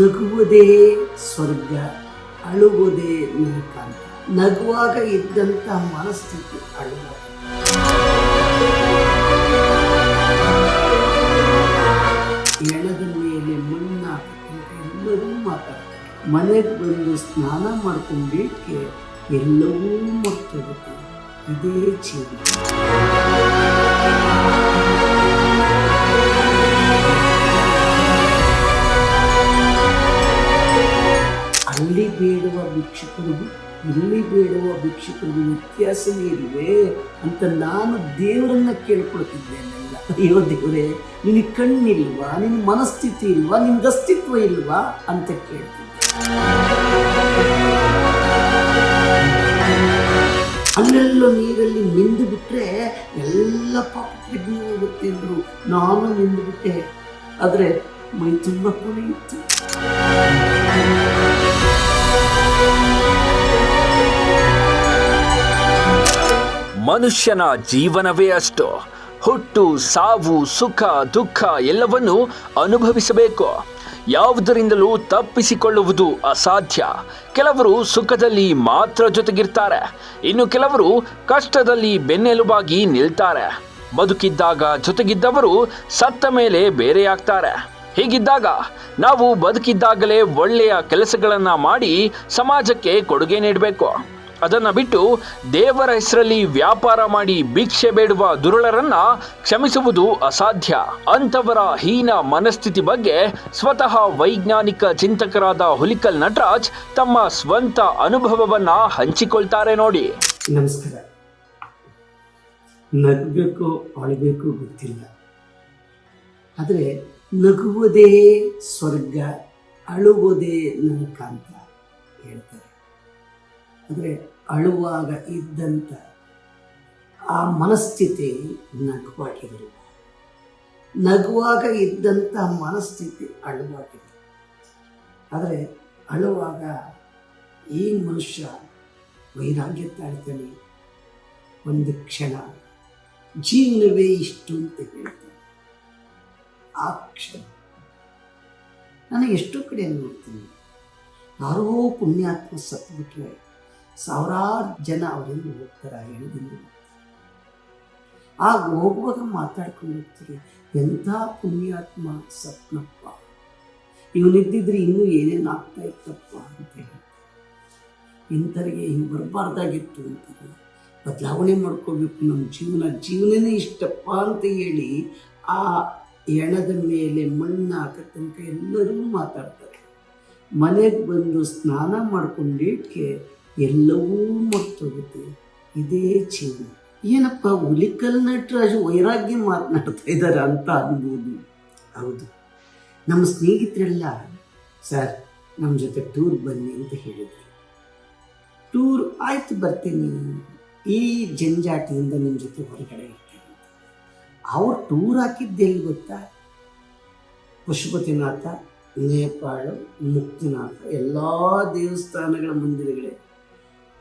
ನಗುವುದೇ ಸ್ವರ್ಗ, ಅಳುವುದೇ ನರಕ ಅಂತ ನಗುವಾಗ ಇದ್ದಂಥ ಮನಸ್ಥಿತಿ ಅಳುವ. ಎಣದ ಮೇಲೆ ಮಣ್ಣಾಕತನಕ ಎಲ್ಲರೂ ಮಾತಾಡ್ತಾರೆ. ಮನೆಗೆ ಬಂದು ಸ್ನಾನ ಮಾಡ್ಕೊಂಡೇಕೆ ಎಲ್ಲವೂ ಮರ್ತೋಗುತ್ತೆ. ಇದೇ ಜೀವನ. ಅಲ್ಲಿ ಬೇಡುವ ಭಿಕ್ಷುಕರಿಗೂ ಇಲ್ಲಿ ಬೇಡುವ ಭಿಕ್ಷುಕರಿಗೂ ವ್ಯತ್ಯಾಸವೇ ಇಲ್ವೇ ಅಂತ ನಾನು ದೇವರನ್ನ ಕೇಳ್ಕೊಳ್ತಿದ್ದೇನೆಲ್ಲ ಅಯ್ಯೋ ದೇವರೇ ನಿನಗೆ ಕಣ್ಣಿಲ್ವಾ, ನಿನ್ನ ಮನಸ್ಥಿತಿ ಇಲ್ವಾ ನಿಮ್ದು ಅಸ್ತಿತ್ವ ಇಲ್ವಾ ಅಂತ ಕೇಳ್ತಿದ್ದೆ ಅಲ್ಲೆಲ್ಲೋ ನೀರಲ್ಲಿ ನಿಂದು ಬಿಟ್ರೆ ಎಲ್ಲ ಪಾಪಕ್ಕೆ ಹೋಗುತ್ತೆ ನಾನು ನಿಂದು ಬಿಟ್ಟೆ. ಆದ್ರೆ ಮೈ ತುಂಬ ಕೊನೆಯಿತ್ತು. ಮನುಷ್ಯನ ಜೀವನವೇ ಅಷ್ಟು. ಹುಟ್ಟು, ಸಾವು, ಸುಖ, ದುಃಖ ಎಲ್ಲವನ್ನು ಅನುಭವಿಸಬೇಕು. ಯಾವುದರಿಂದಲೂ ತಪ್ಪಿಸಿಕೊಳ್ಳುವುದು ಅಸಾಧ್ಯ. ಕೆಲವರು ಸುಖದಲ್ಲಿ ಮಾತ್ರ ಜೊತೆಗಿರ್ತಾರೆ. ಇನ್ನು ಕೆಲವರು ಕಷ್ಟದಲ್ಲಿ ಬೆನ್ನೆಲುಬಾಗಿ ನಿಲ್ತಾರೆ. ಬದುಕಿದ್ದಾಗ ಜೊತೆಗಿದ್ದವರು ಸತ್ತ ಮೇಲೆ ಬೇರೆಯಾಗ್ತಾರೆ. ಹೀಗಿದ್ದಾಗ ನಾವು ಬದುಕಿದ್ದಾಗಲೇ ಒಳ್ಳೆಯ ಕೆಲಸಗಳನ್ನು ಮಾಡಿ ಸಮಾಜಕ್ಕೆ ಕೊಡುಗೆ ನೀಡಬೇಕು. ಅದನ್ನ ಬಿಟ್ಟು ದೇವರ ಹೆಸರಲ್ಲಿ ವ್ಯಾಪಾರ ಮಾಡಿ ಭಿಕ್ಷೆ ಬೇಡುವ ದುರುಳರನ್ನ ಕ್ಷಮಿಸುವುದು ಅಸಾಧ್ಯ. ಅಂಥವರ ಹೀನ ಮನಸ್ಥಿತಿ ಬಗ್ಗೆ ಸ್ವತಃ ವೈಜ್ಞಾನಿಕ ಚಿಂತಕರಾದ ಹುಲಿಕಲ್ ನಟರಾಜ್ ತಮ್ಮ ಸ್ವಂತ ಅನುಭವವನ್ನ ಹಂಚಿಕೊಳ್ತಾರೆ ನೋಡಿ. ನಮಸ್ಕಾರ. ನಗಬೇಕು ಅಳಬೇಕು ಗೊತ್ತಿಲ್ಲ. ಆದರೆ ನಗುವುದೇ ಸ್ವರ್ಗ, ಅಳುವುದೇ ನರಕ ಅಂತ ಹೇಳ್ತಾರೆ. ಆದರೆ ಅಳುವಾಗ ಇದ್ದಂಥ ಆ ಮನಸ್ಥಿತಿ ನಗುವಾಗಿರಲಿಲ್ಲ ನಗುವಾಗ ಇದ್ದಂಥ ಮನಸ್ಥಿತಿ ಅಳುವಾಗಿದೆ ಆದರೆ ಅಳುವಾಗ ಈ ಮನುಷ್ಯ ವೈರಾಗ್ಯ ತಾಳ್ತಾನೆ ಒಂದು ಕ್ಷಣ ಜೀವನವೇ ಇಷ್ಟು ಅಂತ ಹೇಳ್ತಾನೆ. ಆ ಕ್ಷಣ ನಾನು ಎಷ್ಟೋ ಕಡೆ ನೋಡ್ತೀನಿ. ಯಾರೋ ಪುಣ್ಯಾತ್ಮ ಸತ್ಬಿಟ್ರೆ ಸಾವಿರಾರು ಜನ ಅವರಿಂದ ಹೋಗ್ತಾರೆ ಆ ಆಗ ಹೋಗುವಾಗ ಮಾತಾಡ್ಕೊಂಡು ಹೋಗ್ತಾರೆ. ಎಂಥ ಪುಣ್ಯಾತ್ಮ ಸಪ್ನಪ್ಪ ಇವನಿದ್ದಿದ್ರೆ ಇನ್ನೂ ಏನೇನು ಆಗ್ತಾ ಇತ್ತಪ್ಪ ಅಂತ ಹೇಳಿ. ಇಂಥರಿಗೆ ಹಿಂಗೆ ಬರಬಾರ್ದಾಗಿತ್ತು ಅಂತಾರೆ. ಬದಲಾವಣೆ ಮಾಡ್ಕೋಬೇಕು. ನಮ್ಮ ಜೀವನ ಜೀವನನೇ ಇಷ್ಟಪ್ಪ ಅಂತ ಹೇಳಿ ಆ ಎಣದ ಮೇಲೆ ಮಣ್ಣು ಹಾಕೋ ಎಲ್ಲರೂ ಮಾತಾಡ್ತಾರೆ. ಮನೆಗೆ ಬಂದು ಸ್ನಾನ ಮಾಡ್ಕೊಂಡೇಟ್ಗೆ ಎಲ್ಲವೂ ಮರ್ತೋಗುತ್ತೆ. ಇದೇ ಜೀವನ. ಏನಪ್ಪ, ಹುಲಿಕಲ್ ನಟರಾಜು ವೈರಾಗ್ಯ ಮಾತನಾಡ್ತಾ ಇದ್ದಾರೆ ಅಂತ ಅನ್ಬೋದು. ಹೌದು. ನಮ್ಮ ಸ್ನೇಹಿತರೆಲ್ಲ, ಸರ್ ನಮ್ಮ ಜೊತೆ ಟೂರ್ ಬನ್ನಿ ಅಂತ ಹೇಳಿದ್ರು. ಟೂರ್ ಆಯ್ತು ಬರ್ತೀನಿ. ಈ ಜಂಜಾಟದಿಂದ ನಿಮ್ಮ ಜೊತೆ ಹೊರಗಡೆ ಇರ್ತೀನಿ ಅವ್ರು ಟೂರ್ ಹಾಕಿದ್ದೆಲ್ಲಿ ಗೊತ್ತಾ? ಪಶುಪತಿನಾಥ, ನೇಪಾಳ, ಮುಕ್ತಿನಾಥ, ಎಲ್ಲ ದೇವಸ್ಥಾನಗಳ ಮಂದಿರಗಳೇ.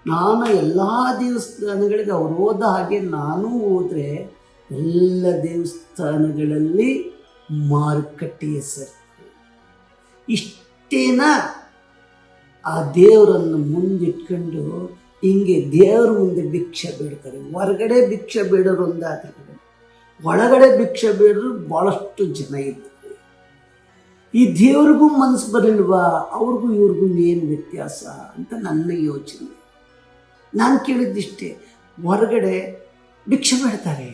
ನಾನು ಎಲ್ಲ ದೇವಸ್ಥಾನಗಳಿಗೆ ಅವ್ರು ಹೋದ ಹಾಗೆ ನಾನು ಹೋದರೆ ಎಲ್ಲ ದೇವಸ್ಥಾನಗಳಲ್ಲಿ ಮಾರುಕಟ್ಟೆ ಸರ್. ಇಷ್ಟೇನ? ಆ ದೇವರನ್ನು ಮುಂದಿಟ್ಕೊಂಡು ಹಿಂಗೆ ದೇವ್ರ ಮುಂದೆ ಭಿಕ್ಷೆ ಬೇಡ್ತಾರೆ. ಹೊರಗಡೆ ಭಿಕ್ಷೆ ಬೇಡೋರು ಒಂದಾದ್ರೆ ಒಳಗಡೆ ಭಿಕ್ಷೆ ಬೇಡರು ಭಾಳಷ್ಟು ಜನ ಇದ್ದರು ಈ ದೇವ್ರಿಗೂ ಮನಸ್ಸು ಬರಲ್ವಾ? ಅವ್ರಿಗೂ ಇವ್ರಿಗೂ ಏನು ವ್ಯತ್ಯಾಸ ಅಂತ ನನ್ನ ಯೋಚನೆ. ನಾನು ಕೇಳಿದ್ದಿಷ್ಟೇ. ಹೊರಗಡೆ ಭಿಕ್ಷೆ ಬೇಡ್ತಾರೆ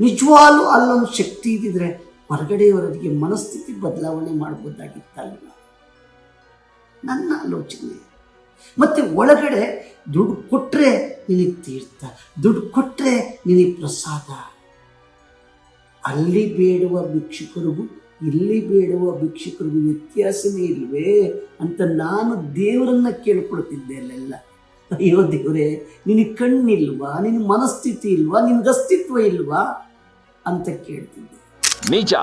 ನಿಜವಾಗ್ಲೂ ಅಲ್ಲೊಂದು ಶಕ್ತಿ ಇದ್ದಿದ್ರೆ ಹೊರಗಡೆಯವರಿಗೆ ಮನಸ್ಥಿತಿ ಬದಲಾವಣೆ ಮಾಡ್ಬೋದಾಗಿತ್ತಲ್ಲ ನನ್ನ ಆಲೋಚನೆ. ಮತ್ತೆ ಒಳಗಡೆ ದುಡ್ಡು ಕೊಟ್ಟರೆ ನಿನಗೆ ತೀರ್ಥ, ದುಡ್ಡು ಕೊಟ್ಟರೆ ನಿನಗೆ ಪ್ರಸಾದ. ಅಲ್ಲಿ ಬೇಡುವ ಭಿಕ್ಷುಕರಿಗೂ, ಇಲ್ಲಿ ಬೇಡುವ ಭಿಕ್ಷುಕರಿಗೂ ವ್ಯತ್ಯಾಸವೇ ಇಲ್ವೇ ಅಂತ ನಾನು ದೇವರನ್ನ ಕೇಳ್ಕೊಳ್ತಿದ್ದೆ ಅಲ್ಲೆಲ್ಲ. ಅಯ್ಯೋ ದೇವರೇ ನಿನಗೆ ಕಣ್ಣಿಲ್ವಾ, ನಿನ್ನ ಮನಸ್ಥಿತಿ ಇಲ್ವಾ, ನಿನ್ಗೆ ಅಸ್ತಿತ್ವ ಇಲ್ವಾ ಅಂತ ಕೇಳ್ತಿದ್ದೆ. ನಿಜ,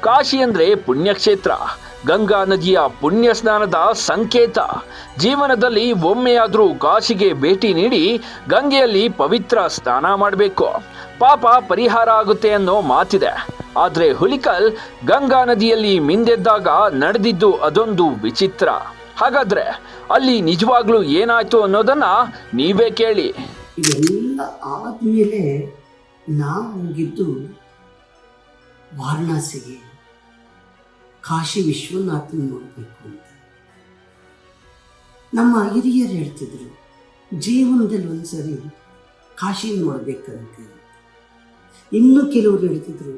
ಕಾಶಿ ಅಂದ್ರೆ ಪುಣ್ಯಕ್ಷೇತ್ರ, ಗಂಗಾ ನದಿಯ ಪುಣ್ಯ ಸ್ನಾನದ ಸಂಕೇತ. ಜೀವನದಲ್ಲಿ ಒಮ್ಮೆಯಾದರೂ ಕಾಶಿಗೆ ಭೇಟಿ ನೀಡಿ ಗಂಗೆಯಲ್ಲಿ ಪವಿತ್ರ ಸ್ನಾನ ಮಾಡಬೇಕು. ಪಾಪ ಪರಿಹಾರ ಆಗುತ್ತೆ ಅನ್ನೋ ಮಾತಿದೆ. ಆದ್ರೆ ಹುಲಿಕಲ್ ಗಂಗಾ ನದಿಯಲ್ಲಿ ಮಿಂದೆದ್ದಾಗ ನಡೆದಿದ್ದು ಅದೊಂದು ವಿಚಿತ್ರ. ಹಾಗಾದ್ರೆ ಅಲ್ಲಿ ನಿಜವಾಗ್ಲೂ ಏನಾಯ್ತು ಅನ್ನೋದನ್ನ ನೀವೇ ಕೇಳಿ. ಎಲ್ಲ ಆದಮೇಲೆ ನಾವು ಹೋಗಿದ್ದು ವಾರಣಾಸಿಗೆ. ಕಾಶಿ ವಿಶ್ವನಾಥನ ನೋಡಬೇಕು ಅಂತ. ನಮ್ಮ ಹಿರಿಯರು ಹೇಳ್ತಿದ್ರು, ಜೀವನದಲ್ಲಿ ಒಂದ್ಸರಿ ಕಾಶಿ ನೋಡಬೇಕಂತ ಇನ್ನು ಕೆಲವರು ಹೇಳ್ತಿದ್ರು,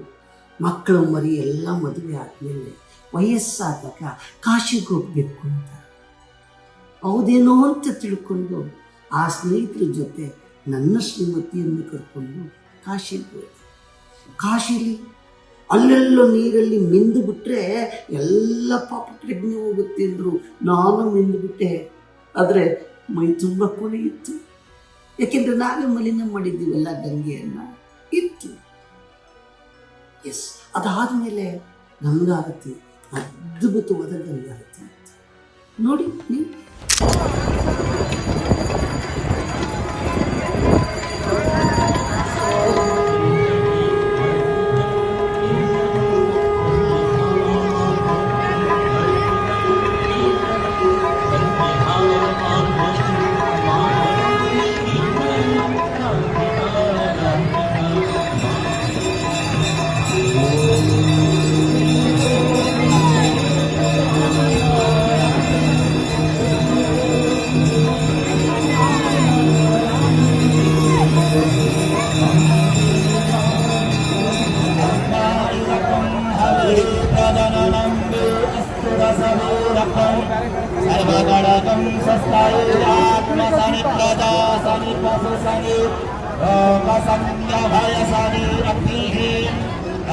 ಮಕ್ಕಳು ಮರಿ ಎಲ್ಲ ಮದುವೆ ಆದಮೇಲೆ ವಯಸ್ಸಾದಾಗ ಕಾಶಿಗೆ ಹೋಗ್ಬೇಕು ಅಂತ. ಹೌದೇನೋ ಅಂತ ತಿಳ್ಕೊಂಡು ಆ ಸ್ನೇಹಿತರ ಜೊತೆ ನನ್ನ ಶ್ರೀಮತಿಯನ್ನು ಕರ್ಕೊಂಡು ಕಾಶಿಗೆ ಹೋದೆ. ಕಾಶಿಲಿ ಅಲ್ಲೆಲ್ಲೋ ನೀರಲ್ಲಿ ಮಿಂದು ಬಿಟ್ಟರೆ ಎಲ್ಲ ಪಾಪ ಪ್ರಜ್ಞೆ ಹೋಗುತ್ತೆ ಅಂದರು. ನಾನು ಮಿಂದು ಬಿಟ್ಟೆ. ಆದರೆ ಮೈ ತುಂಬ ಇತ್ತು ಯಾಕೆಂದರೆ ನಾವೇ ಮಲಿನ ಮಾಡಿದ್ದೀವಲ್ಲ ಗಂಗೆಯನ್ನು. ಇತ್ತು. ಎಸ್ ಅದಾದಮೇಲೆ ಗಂಗಾರತಿ ಅದ್ಭುತವಾದ ಗಂಗಾರತಿ ನೋಡಿ ನೀವು सर्वगणकं सस्तायुरात्मसनिप्रजा सनि पशुसनि लोकसंज्ञभयसनि अग्निः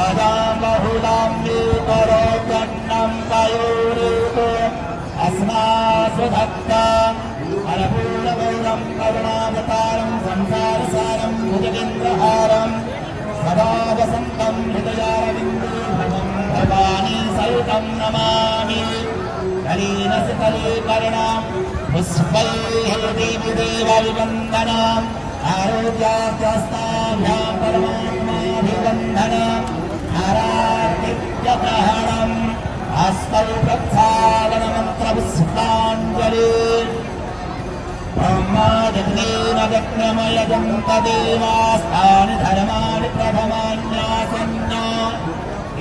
अदां बहुलां विपरोकन्नं तयोरेव अस्मासुधत्ताम् अनपूर्णगौरं करुणावतारं, संसारसारं, भुजगेन्द्रहारं सदा वसन्तं हृदयारविन्दुभवं भवानी सयुतं नमामि। कलीनसकलीकरणां पुष्पैः देवि देवविवन्दनाम् आरोग्यास्ताभ्यां परमात्माभिवन्दनम् आराधित्यग्रहणम् हस्तौ प्रक्षालनमन्त्रपुष्पाञ्जलि ब्रह्मादिग्नेन यज्ञमयजं तदेवास्तानि धर्माणि प्रथमान्यासन्ना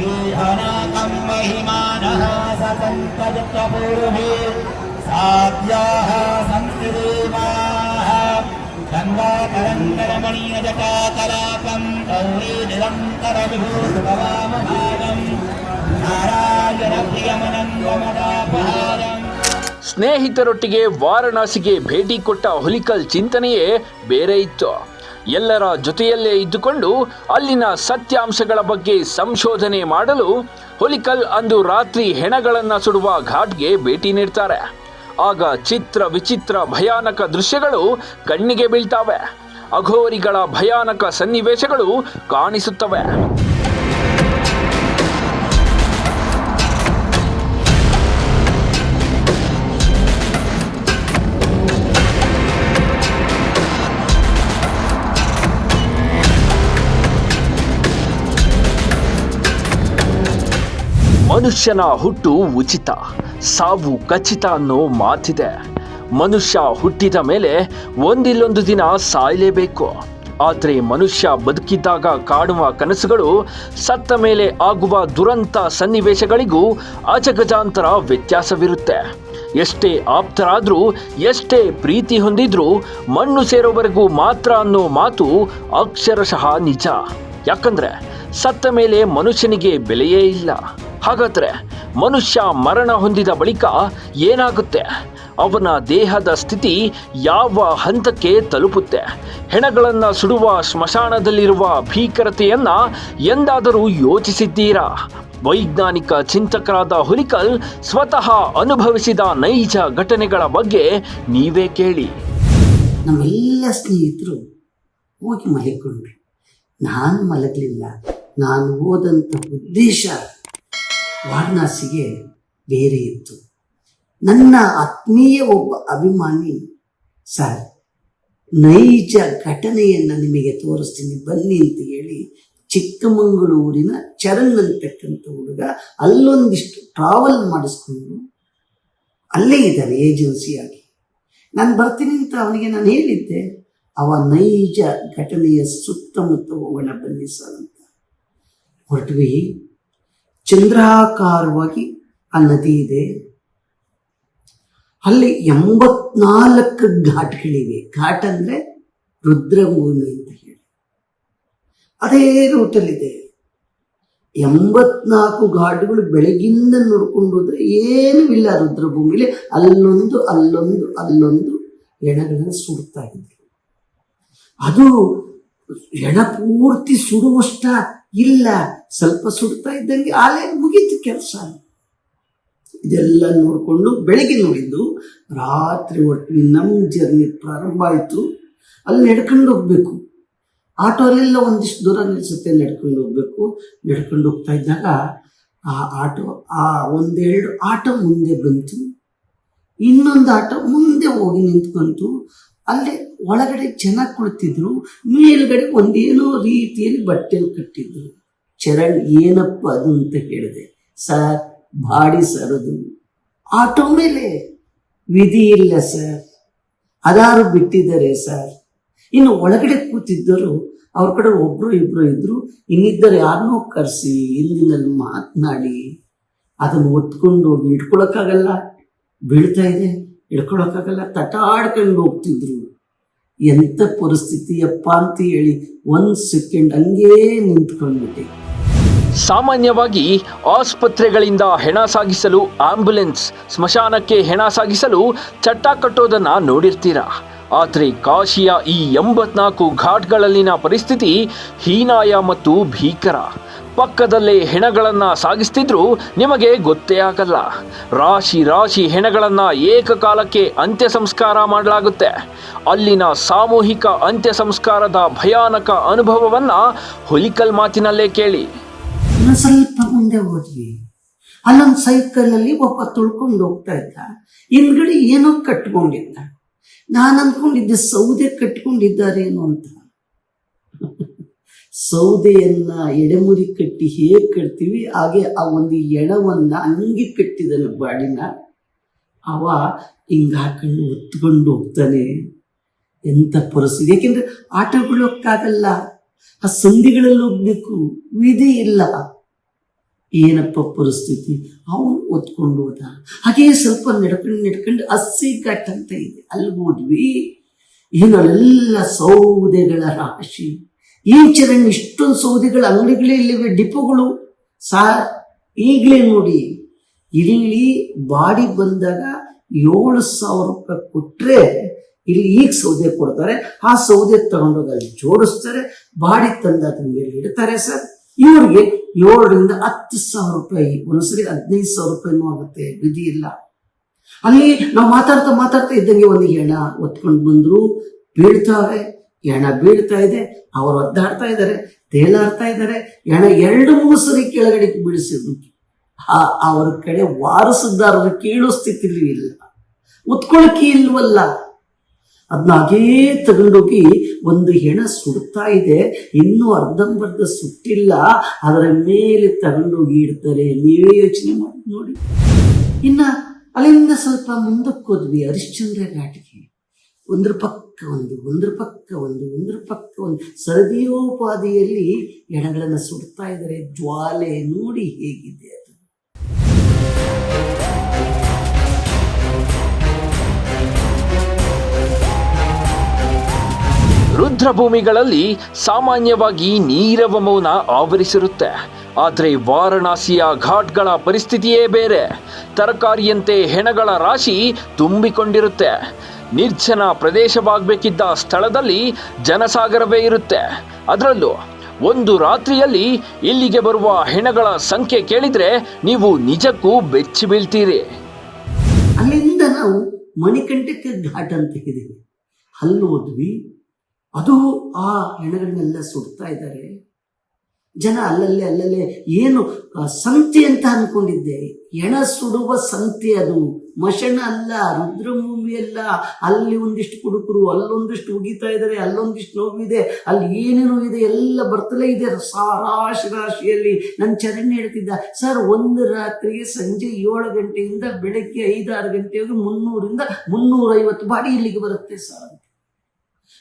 ईहनाकं महिमानः ससन्तजत्वपूर्वे साध्याः सन्ति देवाः गङ्गाकरन्दरमणीयजटाकलापं गौरी निरन्तरविभूतभवामभागम् नारायणप्रियमनन्दमदापहारम् ಸ್ನೇಹಿತರೊಟ್ಟಿಗೆ ವಾರಣಾಸಿಗೆ ಭೇಟಿ ಕೊಟ್ಟ ಹುಲಿಕಲ್ ಚಿಂತನೆಯೇ ಬೇರೆ ಇತ್ತು ಎಲ್ಲರ ಜೊತೆಯಲ್ಲೇ ಇದ್ದುಕೊಂಡು ಅಲ್ಲಿನ ಸತ್ಯಾಂಶಗಳ ಬಗ್ಗೆ ಸಂಶೋಧನೆ ಮಾಡಲು ಹುಲಿಕಲ್ ಅಂದು ರಾತ್ರಿ ಹೆಣಗಳನ್ನು ಸುಡುವ ಘಾಟ್ಗೆ ಭೇಟಿ ನೀಡ್ತಾರೆ. ಆಗ ಚಿತ್ರ ವಿಚಿತ್ರ ಭಯಾನಕ ದೃಶ್ಯಗಳು ಕಣ್ಣಿಗೆ ಬೀಳ್ತಾವೆ. ಅಘೋರಿಗಳ ಭಯಾನಕ ಸನ್ನಿವೇಶಗಳು ಕಾಣಿಸುತ್ತವೆ. ಮನುಷ್ಯನ ಹುಟ್ಟು ಉಚಿತ. ಸಾವು ಖಚಿತ ಅನ್ನೋ ಮಾತಿದೆ. ಮನುಷ್ಯ ಹುಟ್ಟಿದ ಮೇಲೆ ಒಂದಿಲ್ಲೊಂದು ದಿನ ಸಾಯಲೇಬೇಕು. ಆದರೆ ಮನುಷ್ಯ ಬದುಕಿದ್ದಾಗ ಕಾಡುವ ಕನಸುಗಳು ಸತ್ತ ಮೇಲೆ ಆಗುವ ದುರಂತ ಸನ್ನಿವೇಶಗಳಿಗೂ ಅಜಗಜಾಂತರ ವ್ಯತ್ಯಾಸವಿರುತ್ತೆ. ಎಷ್ಟೇ ಆಪ್ತರಾದರೂ, ಎಷ್ಟೇ ಪ್ರೀತಿ ಹೊಂದಿದ್ರೂ ಮಣ್ಣು ಸೇರೋವರೆಗೂ ಮಾತ್ರ ಅನ್ನೋ ಮಾತು ಅಕ್ಷರಶಃ ನಿಜ. ಯಾಕಂದ್ರೆ ಸತ್ತ ಮೇಲೆ ಮನುಷ್ಯನಿಗೆ ಬೆಲೆಯೇ ಇಲ್ಲ. ಹಾಗಾದ್ರೆ ಮನುಷ್ಯ ಮರಣ ಹೊಂದಿದ ಬಳಿಕ ಏನಾಗುತ್ತೆ? ಅವನ ದೇಹದ ಸ್ಥಿತಿ ಯಾವ ಹಂತಕ್ಕೆ ತಲುಪುತ್ತೆ? ಹೆಣಗಳನ್ನು ಸುಡುವ ಸ್ಮಶಾನದಲ್ಲಿರುವ ಭೀಕರತೆಯನ್ನು ಎಂದಾದರೂ ಯೋಚಿಸಿದ್ದೀರಾ? ವೈಜ್ಞಾನಿಕ ಚಿಂತಕರಾದ ಹುಲಿಕಲ್ ಸ್ವತಃ ಅನುಭವಿಸಿದ ನೈಜ ಘಟನೆಗಳ ಬಗ್ಗೆ ನೀವೇ ಕೇಳಿ. ನಮ್ಮೆಲ್ಲ ಸ್ನೇಹಿತರು ಹೋಗಿ ಮಲಿಕೊಂಡ್ರು. ನಾನು ಮಲಗಲಿಲ್ಲ. ನಾನು ಹೋದಂಥ ಉದ್ದೇಶ ವಾರಣಾಸಿಗೆ ಬೇರೆ ಇತ್ತು. ನನ್ನ ಆತ್ಮೀಯ ಒಬ್ಬ ಅಭಿಮಾನಿ, ಸರ್, ನೈಜ ಘಟನೆಯನ್ನು ನಿಮಗೆ ತೋರಿಸ್ತೀನಿ. ಬನ್ನಿ ಅಂತ ಹೇಳಿ ಚಿಕ್ಕಮಂಗಳೂರಿನ ಚರಣ್ ಅಂತಕ್ಕಂಥ ಹುಡುಗ ಅಲ್ಲೊಂದಿಷ್ಟು ಟ್ರಾವೆಲ್ ಮಾಡಿಸ್ಕೊಂಡು ಅಲ್ಲೇ ಇದ್ದಾರೆ ಏಜೆನ್ಸಿಯಾಗಿ ನಾನು ಬರ್ತೀನಿ ಅಂತ ಅವನಿಗೆ ನಾನು ಹೇಳಿದ್ದೆ. ಅವ ನೈಜ ಘಟನೆಯ ಸುತ್ತಮುತ್ತ ಹೋಗೋಣ ಬನ್ನಿ ಸರ್ ಅಂತ ಹೊರಟ್ವಿ, ಚಂದ್ರಾಕಾರವಾಗಿ ಆ ನದಿ ಇದೆ. ಅಲ್ಲಿ ಎಂಬತ್ನಾಲ್ಕು ಘಾಟ್ಗಳಿವೆ. ಘಾಟ್ ಅಂದ್ರೆ ರುದ್ರಭೂಮಿ ಅಂತ ಹೇಳಿ. ಅದೇ ರೂಟಲ್ಲಿದೆ. ಎಂಬತ್ನಾಲ್ಕು ಘಾಟ್ಗಳು ಬೆಳಗಿಂದ ನೋಡ್ಕೊಂಡು ಹೋದ್ರೆ ಏನೂ ಇಲ್ಲ ರುದ್ರಭೂಮಿಲಿ. ಅಲ್ಲೊಂದು ಅಲ್ಲೊಂದು ಅಲ್ಲೊಂದು ಎಣಗಳನ್ನು ಸುಡ್ತಾ ಇದ್ರು ಅದು ಎಣ ಪೂರ್ತಿ ಸುಡುವಷ್ಟ ಇಲ್ಲ. ಸ್ವಲ್ಪ ಸುಡ್ತಾ ಇದ್ದಂಗೆ ಆಲೆ ಮುಗೀತು ಕೆಲಸ. ಇದೆಲ್ಲ ನೋಡಿಕೊಂಡು ಬೆಳಗ್ಗೆ ನೋಡಿದ್ದು ರಾತ್ರಿ ಒಟ್ಟು ನಮ್ಮ ಜರ್ನಿ ಪ್ರಾರಂಭ ಆಯಿತು. ಅಲ್ಲಿ ನಡ್ಕೊಂಡು ಹೋಗ್ಬೇಕು. ಆಟೋ ಅಲ್ಲೆಲ್ಲ ಒಂದಿಷ್ಟು ದೂರ ನಿಲ್ಸುತ್ತೆ, ನಡ್ಕೊಂಡು ಹೋಗ್ಬೇಕು. ನಡ್ಕೊಂಡು ಹೋಗ್ತಾ ಇದ್ದಾಗ ಆ ಆಟೋ, ಆ ಒಂದೆರಡು ಆಟೋ ಮುಂದೆ ಬಂತು. ಇನ್ನೊಂದು ಆಟೋ ಮುಂದೆ ಹೋಗಿ ನಿಂತ್ಕೊಂತು. ಅಲ್ಲೇ ಒಳಗಡೆ ಜನ ಕುಳಿತಿದ್ರು, ಮೇಲ್ಗಡೆ ಒಂದೇನೋ ರೀತಿಯಲ್ಲಿ ಬಟ್ಟೆಯಲ್ಲಿ ಕಟ್ಟಿದ್ರು. ಚರಣ್, ಏನಪ್ಪ ಅದು ಅಂತ ಹೇಳಿದೆ. ಸರ್ ಬಾಡಿ ಸರ್ ಅದು. ಆಟೋ ಮೇಲೆ ವಿಧಿ ಇಲ್ಲ ಸರ್. ಅದಾರು ಬಿಟ್ಟಿದ್ದಾರೆ ಸರ್. ಇನ್ನು ಒಳಗಡೆ ಕೂತಿದ್ದರು, ಅವ್ರ ಕಡೆ ಒಬ್ರು ಇಬ್ರು ಇದ್ರು, ಇನ್ನಿದ್ದರು ಯಾರನ್ನೋ ಕರೆಸಿ ಹಿಂದಿನಲ್ಲಿ ಮಾತನಾಡಿ. ಅದನ್ನು ಒತ್ಕೊಂಡು ಹೋಗಿ ಇಟ್ಕೊಳಕ್ಕಾಗಲ್ಲ ಬೀಳ್ತಾ ಇದೆ, ಹಿಡ್ಕೊಳಕ್ಕಾಗಲ್ಲ. ತಟಾಡ್ಕೊಂಡು ಹೋಗ್ತಿದ್ರು. ಎಂಥ ಪರಿಸ್ಥಿತಿಯಪ್ಪ ಅಂತ ಹೇಳಿ ಒಂದು ಸೆಕೆಂಡ್ ಹಂಗೇ ನಿಂತ್ಕೊಂಡ್ಬಿಟ್ಟೆ. ಸಾಮಾನ್ಯವಾಗಿ ಆಸ್ಪತ್ರೆಗಳಿಂದ ಹೆಣ ಸಾಗಿಸಲು ಆಂಬ್ಯುಲೆನ್ಸ್, ಸ್ಮಶಾನಕ್ಕೆ ಹೆಣ ಸಾಗಿಸಲು ಚಟ್ಟ ಕಟ್ಟೋದನ್ನ ನೋಡಿರ್ತೀರಾ? ಆದರೆ ಕಾಶಿಯ ಈ ಎಂಬತ್ನಾಲ್ಕು ಘಾಟ್ಗಳಲ್ಲಿನ ಪರಿಸ್ಥಿತಿ ಹೀನಾಯ ಮತ್ತು ಭೀಕರ. ಪಕ್ಕದಲ್ಲೇ ಹೆಣಗಳನ್ನು ಸಾಗಿಸ್ತಿದ್ರು ನಿಮಗೆ ಗೊತ್ತೇ ಆಗಲ್ಲ. ರಾಶಿ ರಾಶಿ ಹೆಣಗಳನ್ನ ಏಕಕಾಲಕ್ಕೆ ಅಂತ್ಯ ಸಂಸ್ಕಾರ ಮಾಡಲಾಗುತ್ತೆ. ಅಲ್ಲಿನ ಸಾಮೂಹಿಕ ಅಂತ್ಯ ಸಂಸ್ಕಾರದ ಭಯಾನಕ ಅನುಭವವನ್ನ ಹುಲಿಕಲ್ ಮಾತಿನಲ್ಲೇ ಕೇಳಿ. ಸ್ವಲ್ಪ ಮುಂದೆ ಹೋದ್ವಿ. ಅಲ್ಲೊಂದು ಸೈಕಲಲ್ಲಿ ಒಬ್ಬ ತುಳ್ಕೊಂಡು ಹೋಗ್ತಾ ಇದ್ದ. ಹಿಂದ್ಗಡೆ ಏನೋ ಕಟ್ಕೊಂಡಿದ್ದ. ನಾನು ಅನ್ಕೊಂಡಿದ್ದೆ ಸೌದೆ ಕಟ್ಕೊಂಡಿದ್ದಾರೇನೋ ಅಂತ. ಸೌದೆಯನ್ನ ಎಡೆಮುರಿ ಕಟ್ಟಿ ಹೇಗೆ ಕಟ್ತೀವಿ? ಹಾಗೆ ಆ ಒಂದು ಎಣವನ್ನ ಅಂಗಿ ಕಟ್ಟಿದನು ಬಾಡಿನ ಅವ ಹಿಂಗ ಹಾಕೊಂಡು ಹೊತ್ಕೊಂಡು ಹೋಗ್ತಾನೆ. ಎಂಥ ಪರಿಸ್ಥಿತಿ? ಯಾಕೆಂದ್ರೆ ಆಟಗಳೋಕ್ಕಾಗಲ್ಲ ಆ ಸಂಧಿಗಳಲ್ಲಿ ಹೋಗ್ಬೇಕು. ವಿಧಿ ಇಲ್ಲ. ಏನಪ್ಪ ಪರಿಸ್ಥಿತಿ? ಅವನು ಒತ್ಕೊಂಡು ಹೋದ. ಹಾಗೆ ಸ್ವಲ್ಪ ನಡ್ಕೊಂಡು ನಡ್ಕೊಂಡು ಹಸಿ ಘಟ್ ಅಂತ ಇದೆ. ಅಲ್ಲಿ ಹೋದ್ವಿ. ಸೌದೆಗಳ ರಾಶಿ. ಈ ಚರಣ್ ಇಷ್ಟೊಂದು ಸೌದೆಗಳ, ಅಂಗಡಿಗಳೇ ಇಲ್ಲಿವೆ, ಡಿಪೋಗಳು? ಸಾ ಈಗಲೇ ನೋಡಿ. ಇಲ್ಲಿ ಬಾಡಿ ಬಂದಾಗ ಏಳು ಸಾವಿರ ರೂಪಾಯಿ ಕೊಟ್ಟರೆ ಇಲ್ಲಿ ಈಗ ಸೌದೆ ಕೊಡ್ತಾರೆ. ಆ ಸೌದೆ ತಗೊಂಡೋಗಿ ಅಲ್ಲಿ ಜೋಡಿಸ್ತಾರೆ. ಬಾಡಿ ತಂದು ಅದ್ರ ಮೇಲೆ ಇಡ್ತಾರೆ ಸರ್. ಇವ್ರಿಗೆ ಏಳರಿಂದ ಹತ್ತು ಸಾವಿರ ರೂಪಾಯಿ, ಒಂದ್ಸರಿ ಹದಿನೈದು ಸಾವಿರ ರೂಪಾಯಿನೂ ಆಗುತ್ತೆ, ವಿಧಿ ಇಲ್ಲ. ಅಲ್ಲಿ ನಾವು ಮಾತಾಡ್ತಾ ಮಾತಾಡ್ತಾ ಇದ್ದಂಗೆ ಒಂದು ಹೆಣ ಒತ್ಕೊಂಡು ಬಂದ್ರು ಬೀಳ್ತಾವೆ ಹೆಣ ಬೀಳ್ತಾ ಇದೆ, ಅವರು ಒದ್ದಾಡ್ತಾ ಇದ್ದಾರೆ, ತೇಲಾಡ್ತಾ ಇದ್ದಾರೆ ಹೆಣ ಎರಡು ಮೂರು ಕೆಳಗಡೆ ಬೀಳಿಸಿದ್ರು ಆ, ಅವ್ರ ಕಡೆ ವಾರಸುದಾರರು ಕೇಳೋ ಸ್ಥಿತಿಲಿ ಇಲ್ಲ. ಉತ್ಕೊಳಕ್ಕೆ ಇಲ್ವಲ್ಲ. ಅದನ್ನ ಹಾಗೇ ತಗೊಂಡೋಗಿ ಒಂದು ಹೆಣ ಸುಡ್ತಾ ಇದೆ, ಇನ್ನೂ ಅರ್ಧಂಬರ್ಧ ಸುಟ್ಟಿಲ್ಲ, ಅದರ ಮೇಲೆ ತಗೊಂಡೋಗಿ ಇಡ್ತಾರೆ. ನೀವೇ ಯೋಚನೆ ಮಾಡಿ ನೋಡಿ. ಇನ್ನ ಅಲ್ಲಿಂದ ಸ್ವಲ್ಪ ಮುಂದಕ್ಕೆ ಹೋದ್ವಿ ಹರಿಶ್ಚಂದ್ರ ಘಾಟಿಗೆ ಒಂದ್ರ ಪಕ್ಕ ಒಂದು ಒಂದ್ರ ಪಕ್ಕ ಒಂದು ಒಂದ್ರ ಪಕ್ಕ ಒಂದು. ಸರದಿಯೋಪಾದಿಯಲ್ಲಿ ಎಣಗಳನ್ನು ಸುಡ್ತಾ ಇದ್ದಾರೆ ಜ್ವಾಲೆ ನೋಡಿ ಹೇಗಿದೆ ಅದು. ರುದ್ರಭೂಮಿಗಳಲ್ಲಿ ಸಾಮಾನ್ಯವಾಗಿ ನೀರವ ಮೌನ ಆವರಿಸಿರುತ್ತೆ. ಆದರೆ ವಾರಣಾಸಿಯ ಘಾಟ್ಗಳ ಪರಿಸ್ಥಿತಿಯೇ ಬೇರೆ. ತರಕಾರಿಯಂತೆ ಹೆಣಗಳ ರಾಶಿ ತುಂಬಿಕೊಂಡಿರುತ್ತೆ. ನಿರ್ಜನ ಪ್ರದೇಶವಾಗಬೇಕಿದ್ದ ಸ್ಥಳದಲ್ಲಿ ಜನಸಾಗರವೇ ಇರುತ್ತೆ. ಅದರಲ್ಲೂ ಒಂದು ರಾತ್ರಿಯಲ್ಲಿ ಇಲ್ಲಿಗೆ ಬರುವ ಹೆಣಗಳ ಸಂಖ್ಯೆ ಕೇಳಿದ್ರೆ ನೀವು ನಿಜಕ್ಕೂ ಬೆಚ್ಚಿ ಬೀಳ್ತೀರಿ. ಅಲ್ಲಿಂದ ನಾವು ಮಣಿಕಂಠಕ್ಕೆ ಘಾಟ್ ಅಂತ ಹೇಳಿದ್ವಿ. ಅಲ್ಲಿ ಹೋದ್ವಿ. ಅದು ಆ ಹೆಣಗಳನ್ನೆಲ್ಲ ಸುಡ್ತಾ ಇದ್ದಾರೆ. ಜನ ಅಲ್ಲಲ್ಲೇ ಅಲ್ಲಲ್ಲೇ ಏನು ಸಂತಿ ಅಂತ ಅನ್ಕೊಂಡಿದ್ದೆ. ಹೆಣ ಸುಡುವ ಸಂತಿ ಅದು. ಮಶಣ ಅಲ್ಲ ರುದ್ರಭೂಮಿ ಅಲ್ಲ ಅಲ್ಲಿ ಒಂದಿಷ್ಟು ಕುಡುಕರು, ಅಲ್ಲೊಂದಿಷ್ಟು ಉಗಿತಾ ಇದ್ದಾರೆ, ಅಲ್ಲೊಂದಿಷ್ಟು ನೋವಿದೆ, ಅಲ್ಲಿ ಏನೇನೋ ಇದೆ ಎಲ್ಲ ಬರ್ತಲೇ ಇದೆ. ರಾಶಿ ರಾಶಿಯಲ್ಲಿ ನನ್ನ ಚರಣ್ ಹೇಳ್ತಿದ್ದ, ಸರ್, ಒಂದು ರಾತ್ರಿಗೆ ಸಂಜೆ ಏಳು ಗಂಟೆಯಿಂದ ಬೆಳಗ್ಗೆ ಐದಾರು ಗಂಟೆವರೆಗೂ ಮುನ್ನೂರಿಂದ ಮುನ್ನೂರೈವತ್ತು ಬಾಡಿ ಇಲ್ಲಿಗೆ ಬರುತ್ತೆ ಸರ್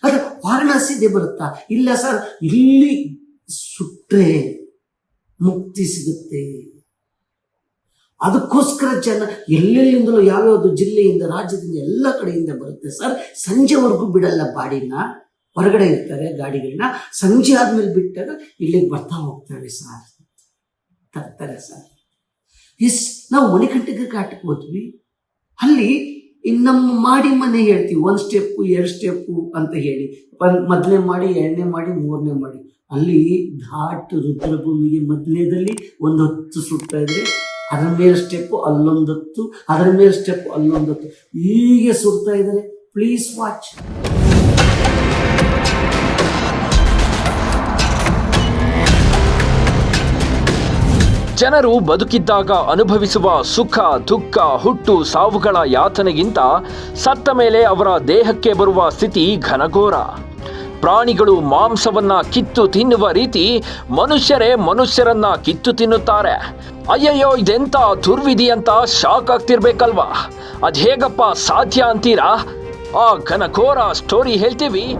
ಅದೇ ವಾರಣಾಸಿದೆ ಬರುತ್ತಾ? ಇಲ್ಲ ಸರ್, ಇಲ್ಲಿ ಸುಟ್ಟರೆ ಮುಕ್ತಿ ಸಿಗುತ್ತೆ. ಅದಕ್ಕೋಸ್ಕರ ಜನ ಎಲ್ಲೆಲ್ಲಿಂದಲೂ ಯಾವ್ಯಾವ್ದು ಜಿಲ್ಲೆಯಿಂದ, ರಾಜ್ಯದಿಂದ ಎಲ್ಲ ಕಡೆಯಿಂದ ಬರುತ್ತೆ. ಸರ್, ಸಂಜೆವರೆಗೂ ಬಿಡಲ್ಲ ಬಾಡಿನ. ಹೊರಗಡೆ ಇರ್ತಾರೆ ಗಾಡಿಗಳನ್ನ. ಸಂಜೆ ಆದ್ಮೇಲೆ ಬಿಟ್ಟಾಗ ಇಲ್ಲಿಗೆ ಬರ್ತಾ ಹೋಗ್ತಾರೆ ಸರ್. ತರ್ತಾರೆ ಸರ್. ಎಸ್, ನಾವು ಮಣಿಕಂಠಕ್ಕೆ ಘಾಟಕ್ಕೆ ಹೋದ್ವಿ. ಅಲ್ಲಿ ನಮ್ಮ ಮಾಡಿ ಮನೆ ಹೇಳ್ತೀವಿ. ಒಂದು ಸ್ಟೆಪ್ಪು, ಎರಡು ಸ್ಟೆಪ್ಪು ಅಂತ ಹೇಳಿ. ಮೊದಲನೇ ಮಾಡಿ, ಎರಡನೇ ಮಾಡಿ, ಮೂರನೇ ಮಾಡಿ. ಅಲ್ಲಿ ಘಾಟ್, ರುದ್ರಭೂಮಿಗೆ ಮೊದಲನೇದಲ್ಲಿ ಒಂದು ಹತ್ತು ಸುಡ್ತಾ ಇದ್ರೆ ಅದರ ಮೇಲೆ ಸ್ಟೆಪ್ಪು ಅಲ್ಲೊಂದತ್ತು, ಅದರ ಮೇಲೆ ಸ್ಟೆಪ್ ಅಲ್ಲೊಂದತ್ತು. ಹೀಗೆ ಸುಡ್ತಾ ಇದ್ದಾರೆ. ಪ್ಲೀಸ್ ವಾಚ್ ಜನರು ಬದುಕಿದ್ದಾಗ ಅನುಭವಿಸುವ ಸುಖ, ದುಃಖ, ಹುಟ್ಟು, ಸಾವುಗಳ ಯಾತನೆಗಿಂತ ಸತ್ತ ಮೇಲೆ ಅವರ ದೇಹಕ್ಕೆ ಬರುವ ಸ್ಥಿತಿ ಘನಘೋರ. ಪ್ರಾಣಿಗಳು ಮಾಂಸವನ್ನ ಕಿತ್ತು ತಿನ್ನುವ ರೀತಿ ಮನುಷ್ಯರೇ ಮನುಷ್ಯರನ್ನ ಕಿತ್ತು ತಿನ್ನುತ್ತಾರೆ. ಅಯ್ಯಯ್ಯೋ, ಇದೆಂತ ದುರ್ವಿಧಿ ಅಂತ ಶಾಕ್ ಆಗ್ತಿರ್ಬೇಕಲ್ವಾ? ಅದ್ ಹೇಗಪ್ಪ ಸಾಧ್ಯ ಅಂತೀರಾ? ಆ ಘನಘೋರ ಸ್ಟೋರಿ ಹೇಳ್ತೀವಿ.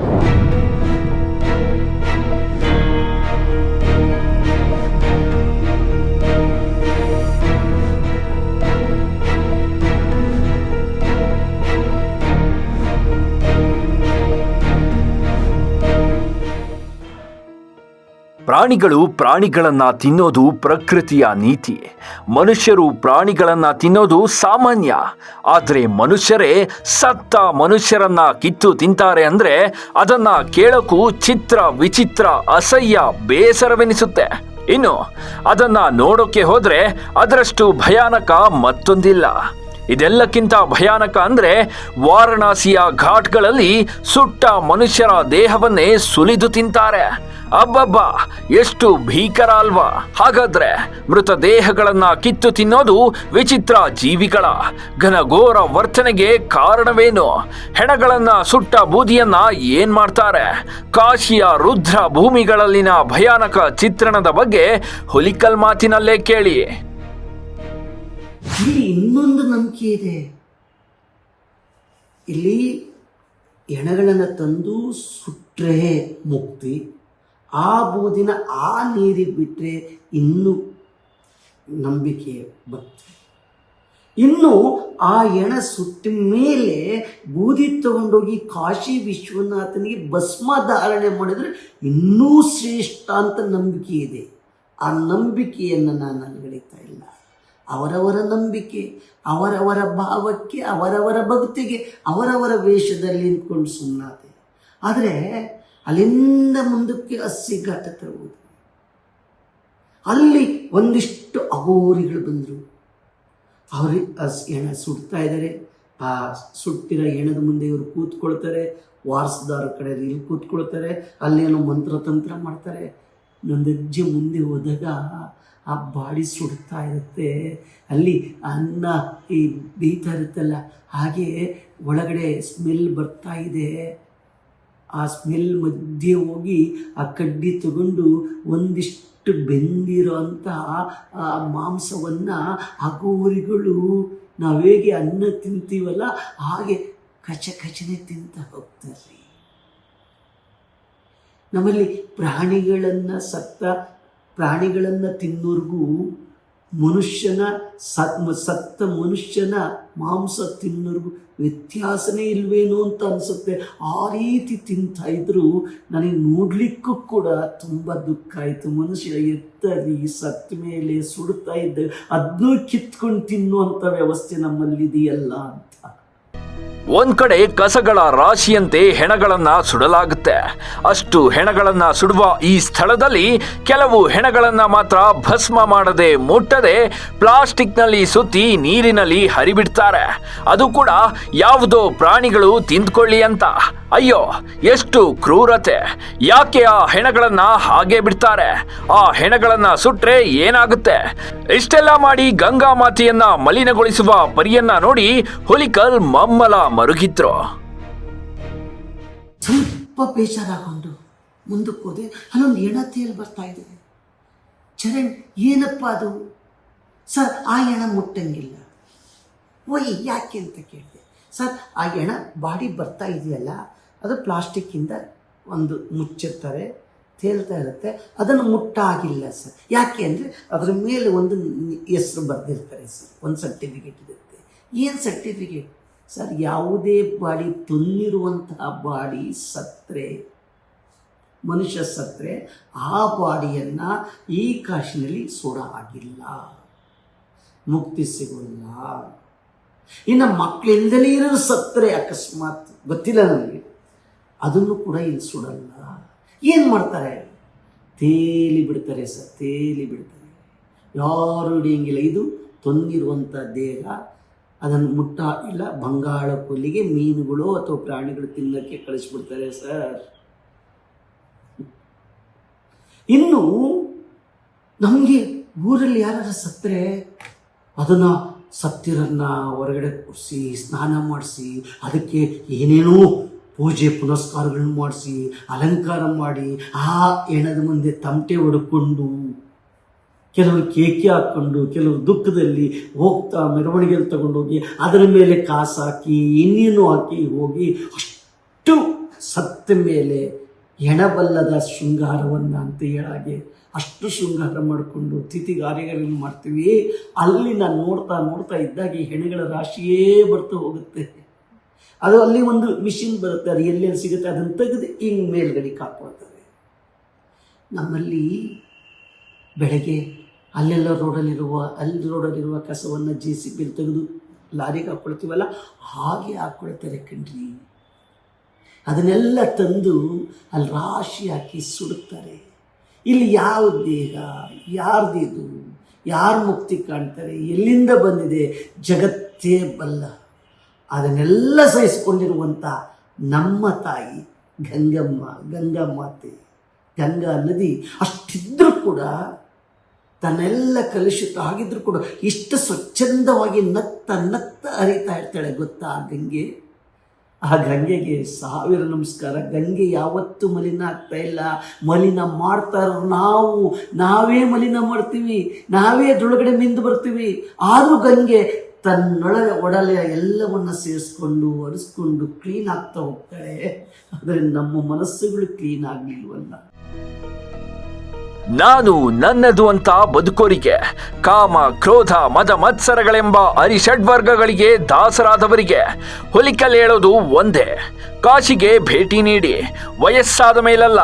ಪ್ರಾಣಿಗಳು ಪ್ರಾಣಿಗಳನ್ನ ತಿನ್ನೋದು ಪ್ರಕೃತಿಯ ನೀತಿ. ಮನುಷ್ಯರು ಪ್ರಾಣಿಗಳನ್ನ ತಿನ್ನೋದು ಸಾಮಾನ್ಯ. ಆದರೆ ಮನುಷ್ಯರೇ ಸತ್ತ ಮನುಷ್ಯರನ್ನ ಕಿತ್ತು ತಿಂತಾರೆ ಅಂದ್ರೆ ಅದನ್ನ ಕೇಳೋಕ್ಕೂ ಚಿತ್ರ ವಿಚಿತ್ರ ಅಸಹ್ಯ ಬೇಸರವೆನಿಸುತ್ತೆ. ಇನ್ನು ಅದನ್ನ ನೋಡೋಕೆ ಹೋದ್ರೆ ಅದರಷ್ಟು ಭಯಾನಕ ಮತ್ತೊಂದಿಲ್ಲ. ಇದೆಲ್ಲಕ್ಕಿಂತ ಭಯಾನಕ ಅಂದ್ರೆ ವಾರಣಾಸಿಯ ಘಾಟ್ಗಳಲ್ಲಿ ಸುಟ್ಟ ಮನುಷ್ಯರ ದೇಹವನ್ನೇ ಸುಲಿದು ತಿಂತಾರೆ. ಅಬ್ಬಬ್ಬ, ಎಷ್ಟು ಭೀಕರ ಅಲ್ವಾ. ಹಾಗಾದ್ರೆ ಮೃತದೇಹಗಳನ್ನ ಕಿತ್ತು ತಿನ್ನೋದು ವಿಚಿತ್ರ ಜೀವಿಗಳ ಘನಘೋರ ವರ್ತನೆಗೆ ಕಾರಣವೇನು? ಹೆಣಗಳನ್ನ ಸುಟ್ಟ ಬೂದಿಯನ್ನ ಏನ್ ಮಾಡ್ತಾರೆ? ಕಾಶಿಯ ರುದ್ರ ಭೂಮಿಗಳಲ್ಲಿನ ಭಯಾನಕ ಚಿತ್ರಣದ ಬಗ್ಗೆ ಹುಲಿಕಲ್ ಮಾತಿನಲ್ಲೇ ಕೇಳಿ. ಇಲ್ಲಿ ಇನ್ನೊಂದು ನಂಬಿಕೆ ಇದೆ. ಇಲ್ಲಿ ಎಣಗಳನ್ನು ತಂದು ಸುಟ್ಟರೆ ಮುಕ್ತಿ, ಆ ಬೂದಿನ ಆ ನೀರಿಗೆ ಬಿಟ್ಟರೆ ಇನ್ನೂ ನಂಬಿಕೆ ಭಕ್ತಿ ಇನ್ನು ಆ ಎಣ ಸುಟ್ಟ ಮೇಲೆ ಬೂದಿ ತಗೊಂಡೋಗಿ ಕಾಶಿ ವಿಶ್ವನಾಥನಿಗೆ ಭಸ್ಮ ಧಾರಣೆ ಮಾಡಿದರೆ ಇನ್ನೂ ಶ್ರೇಷ್ಠ ಅಂತ ನಂಬಿಕೆ ಇದೆ. ಆ ನಂಬಿಕೆಯನ್ನು ನಾನು ಅಲ್ಗಡಿತಾ ಇಲ್ಲ. ಅವರವರ ನಂಬಿಕೆ, ಅವರವರ ಭಾವಕ್ಕೆ, ಅವರವರ ಭಕ್ತಿಗೆ, ಅವರವರ ವೇಷದಲ್ಲಿ ನಿಂತ್ಕೊಂಡು ಸುಮ್ಮನಾದೆ ಆದರೆ ಅಲ್ಲಿಂದ ಮುಂದಕ್ಕೆ ಹಸಿ ಘಾಟ ತರುವುದು. ಅಲ್ಲಿ ಒಂದಿಷ್ಟು ಅಘೋರಿಗಳು ಬಂದರು. ಅವರು ಎಣ ಸುಡ್ತಾ ಇದ್ದಾರೆ ಆ ಸುಟ್ಟಿರೋ ಎಣದ ಮುಂದೆ ಇವರು ಕೂತ್ಕೊಳ್ತಾರೆ. ವಾರಸದಾರ ಕಡೆ ಇಲ್ಲಿ ಕೂತ್ಕೊಳ್ತಾರೆ. ಅಲ್ಲೇನೋ ಮಂತ್ರತಂತ್ರ ಮಾಡ್ತಾರೆ. ಇನ್ನೊಂದು ಹೆಜ್ಜೆ ಮುಂದೆ ಹೋದಾಗ ಆ ಬಾಡಿ ಸುಡ್ತಾ ಇರುತ್ತೆ. ಅಲ್ಲಿ ಅನ್ನ ಈ ಬೇಯ್ತಾ ಇರುತ್ತಲ್ಲ, ಹಾಗೆ ಒಳಗಡೆ ಸ್ಮೆಲ್ ಬರ್ತಾ ಇದೆ. ಆ ಸ್ಮೆಲ್ ಮಧ್ಯೆ ಹೋಗಿ ಆ ಕಡ್ಡಿ ತಗೊಂಡು ಒಂದಿಷ್ಟು ಬೆಂದಿರೋ ಅಂಥ ಆ ಮಾಂಸವನ್ನು ಅಗೋರಿಗಳು ನಾವು ಹೇಗೆ ಅನ್ನ ತಿಂತೀವಲ್ಲ, ಹಾಗೆ ಕಚ ಕಚನೆ ತಿಂತ ಹೋಗ್ತಾರೆ. ನಮ್ಮಲ್ಲಿ ಪ್ರಾಣಿಗಳನ್ನು ಸತ್ತ ಪ್ರಾಣಿಗಳನ್ನು ತಿನ್ನೋರ್ಗೂ ಮನುಷ್ಯನ ಸತ್ ಸತ್ತ ಮನುಷ್ಯನ ಮಾಂಸ ತಿನ್ನೋರ್ಗೂ ವ್ಯತ್ಯಾಸನೇ ಇಲ್ವೇನೋ ಅಂತ ಅನಿಸುತ್ತೆ. ಆ ರೀತಿ ತಿಂತಾ ಇದ್ರು ನನಗೆ ನೋಡಲಿಕ್ಕೂ ಕೂಡ ತುಂಬ ದುಃಖ ಆಯಿತು. ಮನುಷ್ಯ ಎತ್ತರಿ ಸತ್ತ ಮೇಲೆ ಸುಡ್ತಾ ಇದ್ದ ಅದನ್ನೂ ಕಿತ್ಕೊಂಡು ತಿನ್ನುವಂಥ ವ್ಯವಸ್ಥೆ ನಮ್ಮಲ್ಲಿದೆಯಲ್ಲ ಅಂತ. ಒಂದ್ ಕಡೆ ಕಸಗಳ ರಾಶಿಯಂತೆ ಹೆಣಗಳನ್ನ ಸುಡಲಾಗುತ್ತೆ. ಅಷ್ಟು ಹೆಣಗಳನ್ನ ಸುಡುವ ಈ ಸ್ಥಳದಲ್ಲಿ ಕೆಲವು ಹೆಣಗಳನ್ನ ಮಾತ್ರ ಭಸ್ಮ ಮಾಡದೆ ಮುಟ್ಟದೆ ಪ್ಲಾಸ್ಟಿಕ್ನಲ್ಲಿ ಸುತ್ತಿ ನೀರಿನಲ್ಲಿ ಹರಿಬಿಡ್ತಾರೆ. ಅದು ಕೂಡ ಯಾವುದೋ ಪ್ರಾಣಿಗಳು ತಿಂದ್ಕೊಳ್ಳಿ ಅಂತ. ಅಯ್ಯೋ, ಎಷ್ಟು ಕ್ರೂರತೆ. ಯಾಕೆ ಆ ಹೆಣಗಳನ್ನ ಹಾಗೆ ಬಿಡ್ತಾರೆ? ಆ ಹೆಣಗಳನ್ನ ಸುಟ್ರೆ ಏನಾಗುತ್ತೆ? ಇಷ್ಟೆಲ್ಲ ಮಾಡಿ ಗಂಗಾ ಮಾತೆಯನ್ನ ಮಲಿನಗೊಳಿಸುವ ಪರಿಯನ್ನ ನೋಡಿ ಹುಲಿಕಲ್ ಮಮ್ಮಲ ಮರುಗಿದ್ರು. ಸ್ವಲ್ಪ ಮುಂದಕ್ಕೆ ಅಲ್ಲೊಂದು ಬರ್ತಾ ಇದೆ ಚರಣ್, ಏನಪ್ಪ ಅದು? ಸರ್, ಆ ಎಣ ಮುಟ್ಟಂಗಿಲ್ಲ. ಓಯ್, ಯಾಕೆ ಅಂತ ಕೇಳಿದೆ. ಸರ್, ಆ ಎಣ ಬಾಡಿ ಬರ್ತಾ ಇದೆಯಲ್ಲ? ಅದು ಪ್ಲಾಸ್ಟಿಕ್ಕಿಂದ ಒಂದು ಮುಚ್ಚಿರ್ತಾರೆ, ತೇಲ್ತಾ ಇರುತ್ತೆ. ಅದನ್ನು ಮುಟ್ಟಾಗಿಲ್ಲ ಸರ್. ಯಾಕೆ ಅಂದರೆ ಅದರ ಮೇಲೆ ಒಂದು ಹೆಸರು ಬರೆದಿರ್ತಾರೆ ಸರ್. ಒಂದು ಸರ್ಟಿಫಿಕೇಟ್ ಇರುತ್ತೆ. ಏನು ಸರ್ಟಿಫಿಕೇಟ್ ಸರ್, ಯಾವುದೇ ಬಾಡಿ ತುಂಬಿರುವಂತಹ ಬಾಡಿ ಸತ್ರೆ, ಮನುಷ್ಯ ಸತ್ರೆ, ಆ ಬಾಡಿಯನ್ನು ಈ ಕಾಶಿನಲ್ಲಿ ಸೋಡ ಆಗಿಲ್ಲ. ಮುಕ್ತಿ ಸಿಗೋಲ್ಲ. ಇನ್ನು ಮಕ್ಕಳಿಂದಲೇ ಇರೋರು ಸತ್ರೆ ಅಕಸ್ಮಾತ್ ಗೊತ್ತಿಲ್ಲ ನನಗೆ ಅದನ್ನು ಕೂಡ ಇಲ್ಲಿ ಸುಡಲ್ಲ. ಏನು ಮಾಡ್ತಾರೆ? ತೇಲಿ ಬಿಡ್ತಾರೆ ಸರ್, ತೇಲಿ ಬಿಡ್ತಾರೆ. ಯಾರು ಹಿಡಿಯಂಗಿಲ್ಲ. ಇದು ತೊಂದಿರುವಂಥ ದೇಹ. ಅದನ್ನು ಮುಟ್ಟ ಇಲ್ಲ, ಬಂಗಾಳ ಕೊಲ್ಲಿಗೆ ಮೀನುಗಳು ಅಥವಾ ಪ್ರಾಣಿಗಳು ತಿನ್ನೋಕ್ಕೆ ಕಳಿಸ್ಬಿಡ್ತಾರೆ ಸರ್. ಇನ್ನು ನಮಗೆ ಊರಲ್ಲಿ ಯಾರು ಸತ್ತರೆ, ಅದನ್ನು ಸತ್ತಿರನ್ನ ಹೊರಗಡೆ ಕೂರಿಸಿ, ಸ್ನಾನ ಮಾಡಿಸಿ, ಅದಕ್ಕೆ ಏನೇನೋ ಪೂಜೆ ಪುನಸ್ಕಾರಗಳನ್ನು ಮಾಡಿಸಿ, ಅಲಂಕಾರ ಮಾಡಿ, ಆ ಹೆಣದ ಮುಂದೆ ತಮಟೆ ಹೊಡ್ಕೊಂಡು ಕೆಲವರು ಕೇಕೆ ಹಾಕ್ಕೊಂಡು ಕೆಲವರು ದುಃಖದಲ್ಲಿ ಹೋಗ್ತಾ ಮೆರವಣಿಗೆಯಲ್ಲಿ ತಗೊಂಡೋಗಿ ಅದರ ಮೇಲೆ ಕಾಸು ಹಾಕಿ, ಇನ್ನೇನು ಹಾಕಿ ಹೋಗಿ ಅಷ್ಟು ಸತ್ತ ಮೇಲೆ ಹೆಣಬಲ್ಲದ ಶೃಂಗಾರವನ್ನು ಅಂತ ಹೇಳಾಗೆ ಅಷ್ಟು ಶೃಂಗಾರ ಮಾಡಿಕೊಂಡು ತಿಥಿಗಾರಿಗಳನ್ನು ಮಾಡ್ತೀವಿ. ಅಲ್ಲಿ ನಾನು ನೋಡ್ತಾ ನೋಡ್ತಾ ಇದ್ದಾಗ ಹೆಣಗಳ ರಾಶಿಯೇ ಬರ್ತಾ ಹೋಗುತ್ತೆ. ಅದು ಅಲ್ಲಿ ಒಂದು ಮಿಷಿನ್ ಬರುತ್ತೆ, ಅದು ಎಲ್ಲೆಲ್ಲಿ ಸಿಗುತ್ತೆ, ಅದನ್ನು ತೆಗೆದು ಹಿಂಗೆ ಮೇಲ್ಗಡೆ ಕಾಪಾಡ್ತಾರೆ. ನಮ್ಮಲ್ಲಿ ಬೆಳಗ್ಗೆ ಅಲ್ಲೆಲ್ಲ ರೋಡಲ್ಲಿರುವ, ಅಲ್ಲಿ ರೋಡಲ್ಲಿರುವ ಕಸವನ್ನು ಜೆ ಸಿ ಬಿಲ್ ತೆಗೆದು ಲಾರಿಗೆ ಹಾಕ್ಕೊಳ್ತೀವಲ್ಲ, ಹಾಗೆ ಹಾಕ್ಕೊಳ್ತಾರೆ ಕಣ್ರಿ. ಅದನ್ನೆಲ್ಲ ತಂದು ಅಲ್ಲಿ ರಾಶಿ ಹಾಕಿ ಸುಡುತ್ತಾರೆ. ಇಲ್ಲಿ ಯಾವ ದೇಹ, ಯಾರ್ದಿದು, ಯಾರು ಮುಕ್ತಿ ಕಾಣ್ತಾರೆ, ಎಲ್ಲಿಂದ ಬಂದಿದೆ, ಜಗತ್ತೇ ಬಲ್ಲ. ಅದನ್ನೆಲ್ಲ ಸಹಿಸಿಕೊಂಡಿರುವಂಥ ನಮ್ಮ ತಾಯಿ ಗಂಗಮ್ಮ ಗಂಗಾ ಮಾತೆ ಗಂಗಾ ನದಿ ಅಷ್ಟಿದ್ರೂ ಕೂಡ ತನ್ನೆಲ್ಲ ಕಲುಷಿತ ಆಗಿದ್ರು ಕೂಡ ಇಷ್ಟು ಸ್ವಚ್ಛಂದವಾಗಿ ನತ್ತ ನತ್ತ ಅರಿತಾ ಇರ್ತಾಳೆ ಗೊತ್ತಾ ಆ ಗಂಗೆ? ಆ ಗಂಗೆಗೆ ಸಾವಿರ ನಮಸ್ಕಾರ. ಗಂಗೆ ಯಾವತ್ತೂ ಮಲಿನ ಆಗ್ತಾ ಇಲ್ಲ. ಮಲಿನ ಮಾಡ್ತಾ ನಾವು. ನಾವೇ ಮಲಿನ ಮಾಡ್ತೀವಿ. ನಾವೇ ದೊಳಗಡೆ ಮಿಂದು ಬರ್ತೀವಿ. ಆದರೂ ಗಂಗೆ ತನ್ನೊಳಗೆ ಒಡಲೆಯ ಎಲ್ಲವನ್ನು ಸೇರಿಸ್ಕೊಂಡು ಒರೆಸ್ಕೊಂಡು ಕ್ಲೀನ್ ಆಗ್ತಾ ಹೋಗ್ತಾಳೆ. ಆದರೆ ನಮ್ಮ ಮನಸ್ಸುಗಳು ಕ್ಲೀನ್ ಆಗಲಿಲ್ವಲ್ಲ. ನಾನು ನನ್ನದು ಅಂತ ಬದುಕೋರಿಗೆ, ಕಾಮ, ಕ್ರೋಧ, ಮದ ಮತ್ಸರಗಳೆಂಬ ಅರಿಷಡ್ವರ್ಗಗಳಿಗೆ ದಾಸರಾದವರಿಗೆ ಹೇಳೋದು ಒಂದೇ. ಕಾಶಿಗೆ ಭೇಟಿ ನೀಡಿ, ವಯಸ್ಸಾದ ಮೇಲಲ್ಲ,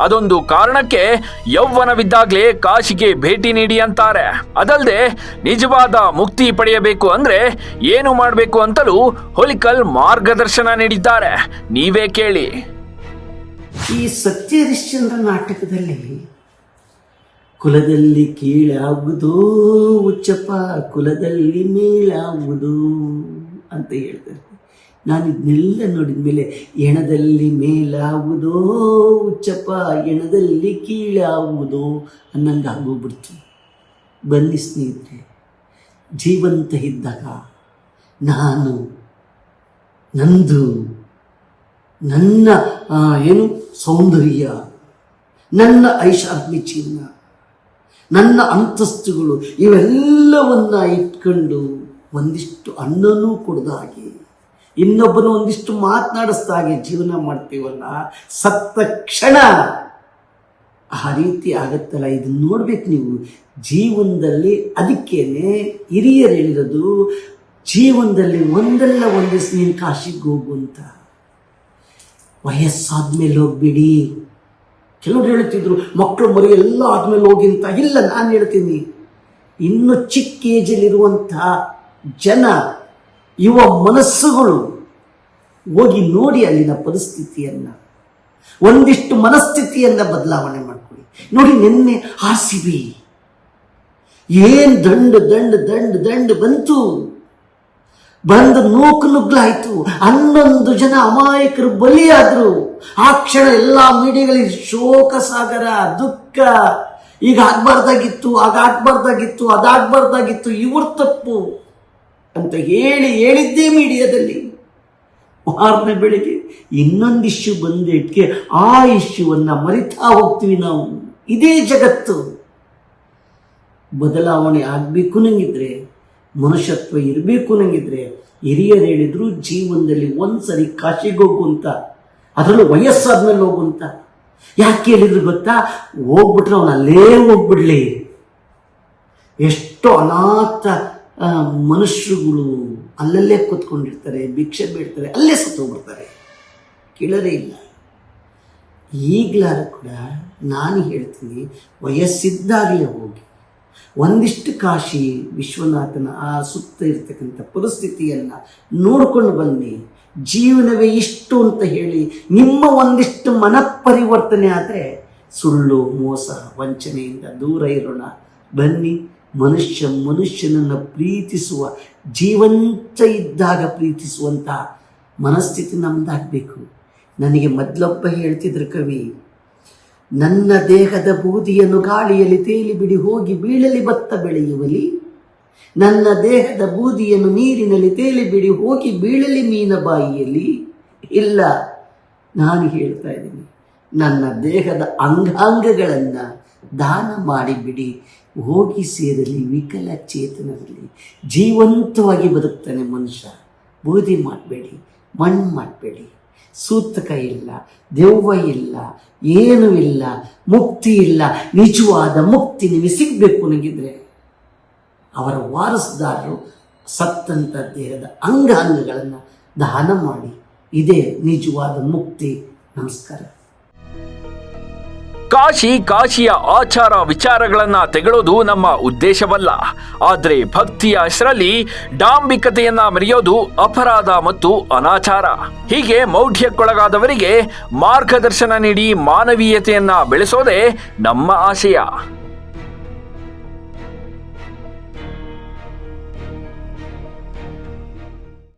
ಅದೊಂದು ಕಾರಣಕ್ಕೆ ಯೌವನವಿದ್ದಾಗಲೇ ಕಾಶಿಗೆ ಭೇಟಿ ನೀಡಿ ಅಂತಾರೆ. ಅದಲ್ಲದೆ ನಿಜವಾದ ಮುಕ್ತಿ ಪಡೆಯಬೇಕು ಅಂದ್ರೆ ಏನು ಮಾಡಬೇಕು ಅಂತಲೂ ಹೊಲಿಕಲ್ ಮಾರ್ಗದರ್ಶನ ನೀಡಿದ್ದಾರೆ. ನೀವೇ ಕೇಳಿ. ಈ ಸತ್ಯ ನಾಟಕದಲ್ಲಿ ಕುಲದಲ್ಲಿ ಕೀಳಾಗುವುದು ಉಚ್ಚಪ್ಪ ಕುಲದಲ್ಲಿ ಮೇಲಾಗುವುದು ಅಂತ ಹೇಳ್ತಾರೆ. ನಾನು ಇದನ್ನೆಲ್ಲ ನೋಡಿದ ಮೇಲೆ ಎಣದಲ್ಲಿ ಮೇಲಾಗುವುದೋ ಉಚ್ಚಪ್ಪ ಎಣದಲ್ಲಿ ಕೀಳಾಗುವುದೋ ಅನ್ನಂಗೆ ಆಗೋಗ್ಬಿಡ್ತು. ಬನ್ನಿ ಸ್ನೇಹಿತರೆ, ಜೀವಂತ ಇದ್ದಾಗ ನಾನು, ನಂದು, ನನ್ನ ಏನು ಸೌಂದರ್ಯ, ನನ್ನ ಐಷಾತ್ಮಿ ಚಿನ್ನ ನನ್ನ ಅಂತಸ್ತುಗಳು ಇವೆಲ್ಲವನ್ನ ಇಟ್ಕೊಂಡು ಒಂದಿಷ್ಟು ಅನ್ನನೂ ಕೊಡದ ಹಾಗೆ. ಇನ್ನೊಬ್ಬನು ಒಂದಿಷ್ಟು ಮಾತನಾಡಿಸ್ದ ಹಾಗೆ ಜೀವನ ಮಾಡ್ತೀವಲ್ಲ, ಸತ್ತ ಕ್ಷಣ ಆ ರೀತಿ ಆಗತ್ತಲ್ಲ. ಇದನ್ನ ನೋಡ್ಬೇಕು ನೀವು. ಜೀವನದಲ್ಲಿ ಅದಕ್ಕೇನೆ ಹಿರಿಯರು ಹೇಳಿರೋದು, ಜೀವನದಲ್ಲಿ ಒಂದಲ್ಲ ಒಂದಿಸ್ ನೀನು ಕಾಶಿಗೆ ಹೋಗು ಅಂತ. ವಯಸ್ಸಾದ್ಮೇಲೆ ಹೋಗ್ಬಿಡಿ. ಕೆಲವರು ಹೇಳ್ತಿದ್ರು ಮಕ್ಕಳು ಮರಿ ಎಲ್ಲ ಆದ್ಮೇಲೆ ಹೋಗಿ ಅಂತ, ಇಲ್ಲ, ನಾನು ಹೇಳ್ತೀನಿ. ಇನ್ನು ಚಿಕ್ಕ ಏಜಲ್ಲಿರುವಂತಹ ಜನ, ಯುವ ಮನಸ್ಸುಗಳು ಹೋಗಿ ನೋಡಿ ಅಲ್ಲಿನ ಪರಿಸ್ಥಿತಿಯನ್ನು. ಒಂದಿಷ್ಟು ಮನಸ್ಥಿತಿಯನ್ನು ಬದಲಾವಣೆ ಮಾಡ್ಕೊಳ್ಳಿ. ನೋಡಿ ನಿನ್ನೆ ಆರ್ ಏನು ಬಿ ಏನ್ ದಂಡ ದಂಡ ದಂಡ ದಂಡ ಬಂತು. ಬಂದು ನೂಕು ನುಗ್ಲಾಯ್ತು ಹನ್ನೊಂದು ಜನ ಅಮಾಯಕರು ಬಲಿಯಾದ್ರು. ಆ ಕ್ಷಣ ಎಲ್ಲ ಮೀಡಿಯಾಗಳಿಗೆ ಶೋಕ, ಸಾಗರ, ದುಃಖ. ಈಗ ಆಗ್ಬಾರ್ದಾಗಿತ್ತು, ಆಗ ಆಗ್ಬಾರ್ದಾಗಿತ್ತು, ಅದಾಗ್ಬಾರ್ದಾಗಿತ್ತು, ಇವ್ರ ತಪ್ಪು ಅಂತ ಹೇಳಿ ಹೇಳಿದ್ದೇ ಮೀಡಿಯಾದಲ್ಲಿ. ಮಾರನೇ ಬೆಳಿಗ್ಗೆ ಇನ್ನೊಂದು ಇಶ್ಯೂ ಬಂದಿಟ್ಟಿಗೆ ಆ ಇಶ್ಯೂವನ್ನ ಮರಿತಾ ಹೋಗ್ತೀವಿ ನಾವು. ಇದೇ ಜಗತ್ತು. ಬದಲಾವಣೆ ಆಗಬೇಕು ನಂಗಿದ್ರೆ. ಮನುಷ್ಯತ್ವ ಇರಬೇಕು ನಂಗಿದ್ರೆ ಹಿರಿಯರು ಹೇಳಿದ್ರು ಜೀವನದಲ್ಲಿ ಒಂದ್ಸರಿ ಕಾಶಿಗೆ ಹೋಗು ಅಂತ. ಅದರಲ್ಲೂ ವಯಸ್ಸಾದ್ಮೇಲೆ ಹೋಗು ಅಂತ. ಯಾಕೆ ಹೇಳಿದ್ರು ಗೊತ್ತಾ? ಹೋಗ್ಬಿಟ್ರೆ ಅವನು ಅಲ್ಲೇ ಹೋಗ್ಬಿಡ್ಲಿ. ಎಷ್ಟೋ ಅನಾಥ ಮನುಷ್ಯರುಗಳು ಅಲ್ಲಲ್ಲೇ ಕೂತ್ಕೊಂಡಿರ್ತಾರೆ, ಭಿಕ್ಷೆ ಬೇಡ್ತಾರೆ, ಅಲ್ಲೇ ಸತ್ತೋಗ್ಬಿಡ್ತಾರೆ. ಕೇಳದೇ ಇಲ್ಲ. ಈಗಲಾದ್ರೂ ಕೂಡ ನಾನು ಹೇಳ್ತೀನಿ, ವಯಸ್ಸಿದ್ದಾಗಲೇ ಹೋಗಿ ಒಂದಿಷ್ಟು ಕಾಶಿ ವಿಶ್ವನಾಥನ ಆ ಸುತ್ತ ಇರ್ತಕ್ಕಂಥ ಪರಿಸ್ಥಿತಿಯನ್ನು ನೋಡ್ಕೊಂಡು ಬನ್ನಿ. ಜೀವನವೇ ಇಷ್ಟು ಅಂತ ಹೇಳಿ ನಿಮ್ಮ ಒಂದಿಷ್ಟು ಮನಪರಿವರ್ತನೆ ಆದರೆ ಸುಳ್ಳು, ಮೋಸ, ವಂಚನೆಯಿಂದ ದೂರ ಇರೋಣ. ಬನ್ನಿ, ಮನುಷ್ಯ ಮನುಷ್ಯನನ್ನು ಪ್ರೀತಿಸುವ, ಜೀವಂತ ಇದ್ದಾಗ ಪ್ರೀತಿಸುವಂಥ ಮನಸ್ಥಿತಿ ನಮ್ದಾಗಬೇಕು. ನನಗೆ ಮೊದಲೊಬ್ಬ ಹೇಳ್ತಿದ್ರು ಕವಿ ನನ್ನ ದೇಹದ ಬೂದಿಯನ್ನು ಗಾಳಿಯಲ್ಲಿ ತೇಲಿ ಬಿಡಿ ಹೋಗಿ ಬೀಳಲಿ ಭತ್ತ ಬೆಳೆಯುವಲಿ. ನನ್ನ ದೇಹದ ಬೂದಿಯನ್ನು ನೀರಿನಲ್ಲಿ ತೇಲಿ ಬಿಡಿ ಹೋಗಿ ಬೀಳಲಿ ಮೀನ ಬಾಯಿಯಲ್ಲಿ. ಇಲ್ಲ, ನಾನು ಹೇಳ್ತಾ ಇದ್ದೀನಿ, ನನ್ನ ದೇಹದ ಅಂಗಾಂಗಗಳನ್ನು ದಾನ ಮಾಡಿಬಿಡಿ, ಹೋಗಿ ಸೇರಲಿ ವಿಕಲಚೇತನರಲ್ಲಿ ಜೀವಂತವಾಗಿ ಬದುಕ್ತಾನೆ ಮನುಷ್ಯ, ಬೂದಿ ಮಾಡಬೇಡಿ, ಮಣ್ಣು ಮಾಡಬೇಡಿ. ಸೂತಕ ಇಲ್ಲ, ದೆವ್ವ ಇಲ್ಲ, ಏನೂ ಇಲ್ಲ, ಮುಕ್ತಿ ಇಲ್ಲ, ನಿಜವಾದ ಮುಕ್ತಿ ನಿಮಗೆ ಸಿಗಬೇಕು ನನಗಿದ್ರೆ. ಅವರ ವಾರಸುದಾರರು ಸತ್ತಂತ ದೇಹದ ಅಂಗಾಂಗಗಳನ್ನು ದಾನ ಮಾಡಿ, ಇದೇ ನಿಜವಾದ ಮುಕ್ತಿ. ನಮಸ್ಕಾರ. ಕಾಶಿ ಕಾಶಿಯ ಆಚಾರ ವಿಚಾರಗಳನ್ನ ತೆಗಳೋದು ನಮ್ಮ ಉದ್ದೇಶವಲ್ಲ. ಆದ್ರೆ ಭಕ್ತಿಯ ಹೆಸರಲ್ಲಿ ಡಾಂಬಿಕತೆಯನ್ನ ಮೆರೆಯೋದು ಅಪರಾಧ ಮತ್ತು ಅನಾಚಾರ. ಹೀಗೆ ಮೌಢ್ಯಕ್ಕೊಳಗಾದವರಿಗೆ ಮಾರ್ಗದರ್ಶನ ನೀಡಿ ಮಾನವೀಯತೆಯನ್ನ ಬೆಳೆಸೋದೇ ನಮ್ಮ ಆಶಯ.